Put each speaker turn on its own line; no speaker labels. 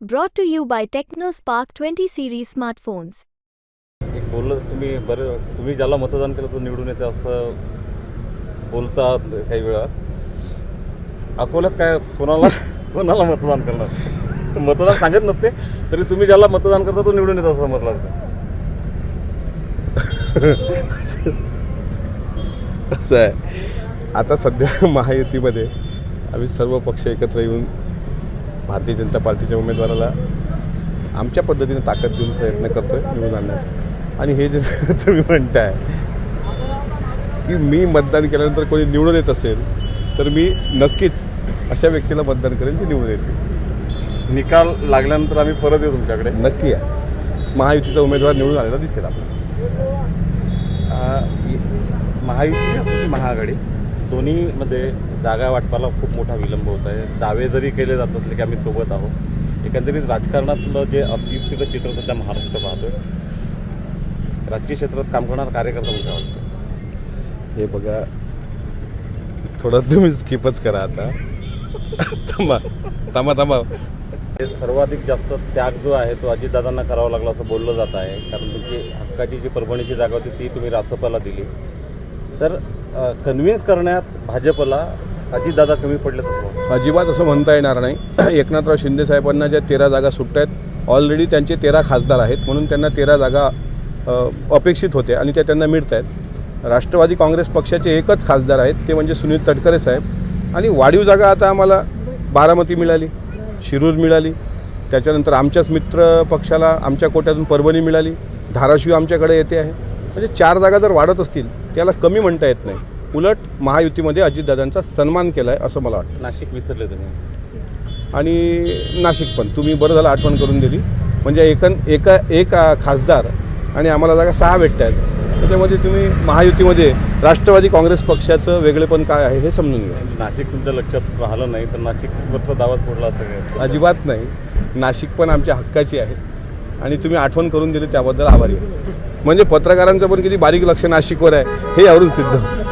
Brought to you by TechnoSpark 20 series smartphones.
एक बोललं तुम्ही बरं तुम्ही ज्याला मतदान केलं तो निवडून येते असं बोलतात काही वेळा अकोल्यात काय कोणाला कोणाला मतदान करणार मतदान सांगत नसते तरी तुम्ही ज्याला मतदान करता तो निवडून येतो असं म्हटलं जातं.
असं आहे आता सध्या महायुतीमध्ये आम्ही सर्व पक्ष एकत्र येऊन भारतीय जनता पार्टीच्या उमेदवाराला आमच्या पद्धतीने ताकद देऊन प्रयत्न करतोय निवडून आणण्याचा आणि हे जे तुम्ही म्हणताय की मी मतदान केल्यानंतर कोणी निवडून येत असेल तर मी नक्कीच अशा व्यक्तीला मतदान करेन की निवडून येते
निकाल लागल्यानंतर आम्ही परत येऊ तुमच्याकडे.
नक्की आहे महायुतीचा उमेदवार निवडून आलेला दिसेल आपल्याला.
महायुती महाआघाडी. दोन्हीमध्ये जागा वाटपाला खूप मोठा विलंब होत आहे. दावे जरी केले जात असले की आम्ही सोबत आहोत. एकंदरीत राजकारणातलं जे अतियुक्तीचं चित्र सध्या महाराष्ट्र पाहतोय राजकीय क्षेत्रात काम करणारा कार्यकर्ता म्हणजे वाटतं?
हे बघा थोडं तुम्ही स्किपच करा आता. थांबा थांबा थांबा.
हे सर्वाधिक जास्त त्याग जो आहे तो अजितदादांना करावा लागला असं बोललं जात आहे. कारण तुमची हक्काची जी परभणीची जागा होती ती तुम्ही रासपाला दिली. तर कन्व्हिन्स करण्यात भाजपला अजितदादा कमी पडले
अजिबात असं म्हणता येणार नाही. एकनाथराव शिंदे साहेबांना ज्या तेरा जागा सुट्ट्या आहेत ऑलरेडी त्यांचे तेरा खासदार आहेत म्हणून त्यांना तेरा जागा अपेक्षित होत्या आणि त्या त्यांना मिळत आहेत. राष्ट्रवादी काँग्रेस पक्षाचे एकच खासदार आहेत ते म्हणजे सुनील तटकरे साहेब. आणि वाढीव जागा आता आम्हाला बारामती मिळाली शिरूर मिळाली त्याच्यानंतर आमच्याच मित्र पक्षाला आमच्या कोट्यातून परभणी मिळाली धाराशिव आमच्याकडे येते आहे. म्हणजे चार जागा जर वाढत असतील त्याला कमी म्हणता येत नाही. उलट महायुतीमध्ये अजितदादांचा सन्मान केला आहे असं मला वाटतं.
नाशिक विसरले तुम्ही.
आणि नाशिक पण. तुम्ही बरं झालं आठवण करून दिली. म्हणजे एकन एका एक खासदार आणि आम्हाला जागा सहा भेटत आहेत. त्याच्यामध्ये तुम्ही महायुतीमध्ये राष्ट्रवादी काँग्रेस पक्षाचं वेगळेपण काय आहे हे समजून घ्या.
नाशिक तुमच्या लक्षात राहिलं नाही तर नाशिकवरचा दावा सोडला असं
अजिबात नाही. नाशिक पण आमच्या हक्काची आहे. आणि तुम्ही आठवण करून दिली त्याबद्दल आभारी आहे. म्हणजे पत्रकारांचं पण किती बारीक लक्ष नाशिकवर आहे हे यावरून सिद्ध होतं.